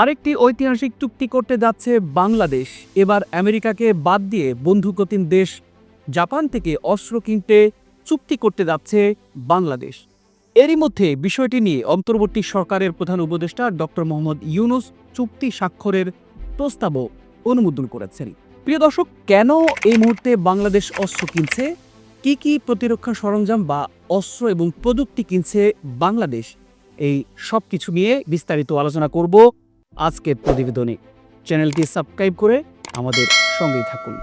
আরেকটি ঐতিহাসিক চুক্তি করতে যাচ্ছে বাংলাদেশ। এবার আমেরিকাকে বাদ দিয়ে বন্ধুকতিন দেশ জাপান থেকে অস্ত্র কিনতে চুক্তি করতে যাচ্ছে বাংলাদেশ। এরই মধ্যে বিষয়টি নিয়ে অন্তর্বর্তী সরকারের প্রধান উপদেষ্টা ডক্টর মোহাম্মদ ইউনুস চুক্তি স্বাক্ষরের প্রস্তাবও অনুমোদন করেছেন। প্রিয় দর্শক, কেন এই মুহূর্তে বাংলাদেশ অস্ত্র কিনছে? কি কি প্রতিরক্ষা সরঞ্জাম বা অস্ত্র এবং প্রযুক্তি কিনছে বাংলাদেশ? এই সব কিছু নিয়ে বিস্তারিত আলোচনা করব আজকের প্রতিবেদনে। চ্যানেলটি সাবস্ক্রাইব করে আমাদের সঙ্গেই থাকুন।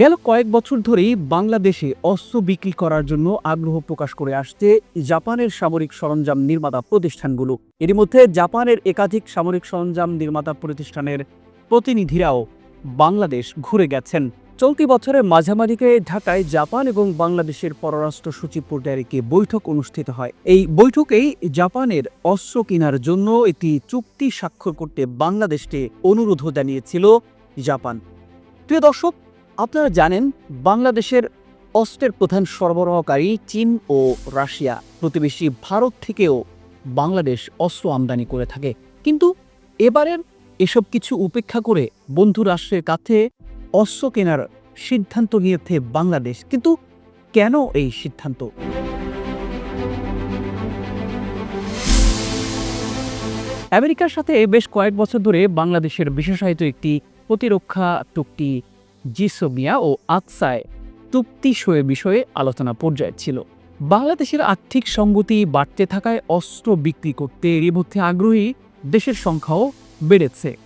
গেল কয়েক বছর ধরেই বাংলাদেশে অস্ত্র বিক্রি করার জন্য আগ্রহ প্রকাশ করে আসছে জাপানের সামরিক সরঞ্জাম নির্মাতা প্রতিষ্ঠানগুলো। এর মধ্যে জাপানের একাধিক সামরিক সরঞ্জাম নির্মাতা প্রতিষ্ঠানের প্রতিনিধিরাও বাংলাদেশ ঘুরে গেছেন। চলতি বছরের মাঝামাঝিকে ঢাকায় জাপান এবং বাংলাদেশের পররাষ্ট্র সচিব পর্যায়ে একটি বৈঠক অনুষ্ঠিত হয়। এই বৈঠকেই জাপানের অস্ত্র কেনার জন্য একটি চুক্তি স্বাক্ষর করতে বাংলাদেশকে অনুরোধ জানিয়েছিল জাপান। প্রিয় দর্শক, আপনারা জানেন, বাংলাদেশের অস্ত্রের প্রধান সরবরাহকারী চীন ও রাশিয়া প্রতিবেশী ভারত থেকেও বাংলাদেশ অস্ত্র আমদানি করে থাকে। কিন্তু এবারের এসব কিছু উপেক্ষা করে বন্ধু রাষ্ট্রের কাছে অস্ত্র কেনার সিদ্ধান্ত নিয়েছে বাংলাদেশ। কিন্তু কেন এই সিদ্ধান্ত? আমেরিকার সাথে বেশ কয়েক বছর ধরে বাংলাদেশের বিশেষায়িত একটি প্রতিরক্ষা চুক্তি জিসোমিয়া ও আকসায় চুক্তি সয়ে বিষয়ে আলোচনা পর্যায়ে ছিল। বাংলাদেশের আর্থিক সঙ্গতি বাড়তে থাকায় অস্ত্র বিক্রি করতে এরই মধ্যে আগ্রহী দেশের সংখ্যাও বেড়েছে।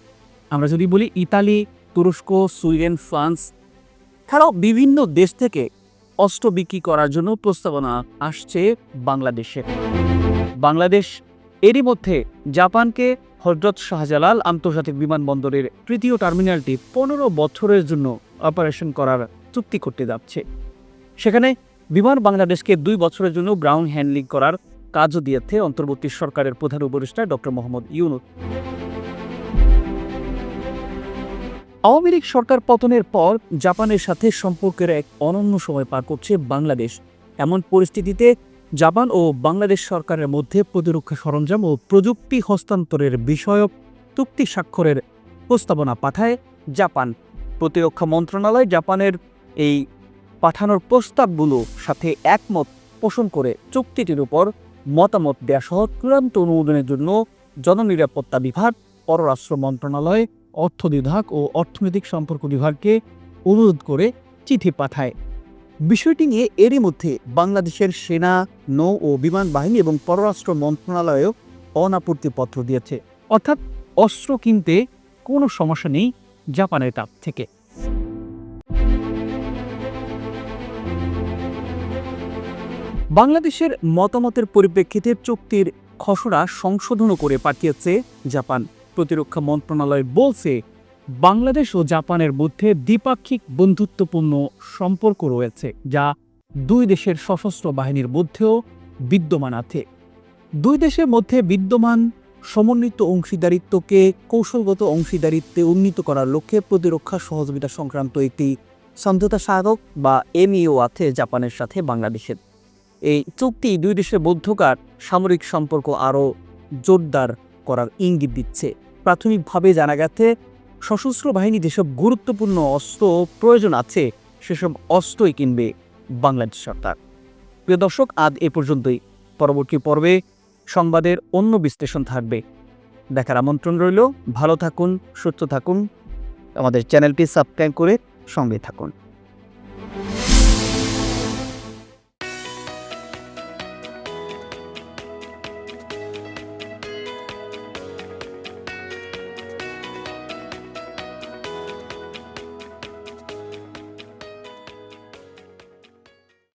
আমরা যদি বলি ইতালি তুরস্ক, সুইডেন, ফ্রান্স ছাড়াও বিভিন্ন দেশ থেকে অস্ত্র বিক্রি করার জন্য প্রস্তাবনা আসছে বাংলাদেশে। বাংলাদেশ এরই মধ্যে জাপানকে হজরত শাহজালাল আন্তর্জাতিক বিমানবন্দরের তৃতীয় টার্মিনালটি পনেরো বছরের জন্য অপারেশন করার চুক্তি করতে যাচ্ছে। সেখানে বিমান বাংলাদেশকে দুই বছরের জন্য গ্রাউন্ড হ্যান্ডলিং করার কাজও দিয়েছে অন্তর্বর্তী সরকারের প্রধান উপদেষ্টা ডক্টর মোহাম্মদ ইউনুস। আওয়ামী লীগ সরকার পতনের পর জাপানের সাথে সম্পর্কের এক অনন্য সময় পার করছে বাংলাদেশ। এমন পরিস্থিতিতে জাপান ও বাংলাদেশ সরকারের মধ্যে প্রতিরক্ষা সরঞ্জাম ও প্রযুক্তি হস্তান্তরের বিষয়ক চুক্তি স্বাক্ষরের প্রস্তাবনা পাঠায় জাপান। প্রতিরক্ষা মন্ত্রণালয় জাপানের এই পাঠানোর প্রস্তাবগুলো সাথে একমত পোষণ করে চুক্তিটির উপর মতামত দেওয়া সহ চূড়ান্ত অনুমোদনের জন্য জননিরাপত্তা বিভাগ, পররাষ্ট্র মন্ত্রণালয় অর্থ বিভাগ ও অর্থনৈতিক সম্পর্ক বিভাগকে অনুরোধ করে চিঠি পাঠায়। বিষয়টি নিয়ে এরই মধ্যে বাংলাদেশের সেনা, নৌ ও বিমান বাহিনী এবং পররাষ্ট্র মন্ত্রণালয়ও অনাপত্তি পত্র দিয়েছে। অর্থাৎ অস্ত্র কিনতে কোনো সমস্যা নেই জাপানের কাছ থেকে। বাংলাদেশের মতামতের পরিপ্রেক্ষিতে চুক্তির খসড়া সংশোধনও করে পাঠিয়েছে জাপান। প্রতিরক্ষা মন্ত্রণালয় বলছে, বাংলাদেশ ও জাপানের মধ্যে দ্বিপাক্ষিক বন্ধুত্বপূর্ণ সম্পর্ক রয়েছে, যা দুই দেশের সশস্ত্র বাহিনীর মধ্যেও বিদ্যমান আছে। দুই দেশের মধ্যে বিদ্যমান সমন্বিত অংশীদারিত্বকে কৌশলগত অংশীদারিত্বে উন্নীত করার লক্ষ্যে প্রতিরক্ষা সহযোগিতা সংক্রান্ত একটি সমঝোতা স্মারক বা এমইও আছে জাপানের সাথে বাংলাদেশের। এই চুক্তি দুই দেশের মধ্যকার সামরিক সম্পর্ক আরও জোরদার করার ইঙ্গিত দিচ্ছে। প্রাথমিকভাবে জানা গেছে, সশস্ত্র বাহিনী যেসব গুরুত্বপূর্ণ অস্ত্র প্রয়োজন আছে, সেসব অস্ত্রই কিনবে বাংলাদেশ সরকার। প্রিয় দর্শক, আজ এ পর্যন্তই। পরবর্তী পর্বে সংবাদের অন্য বিশ্লেষণ থাকবে। দেখার আমন্ত্রণ রইল। ভালো থাকুন, সুস্থ থাকুন। আমাদের চ্যানেলটি সাবস্ক্রাইব করে সঙ্গে থাকুন।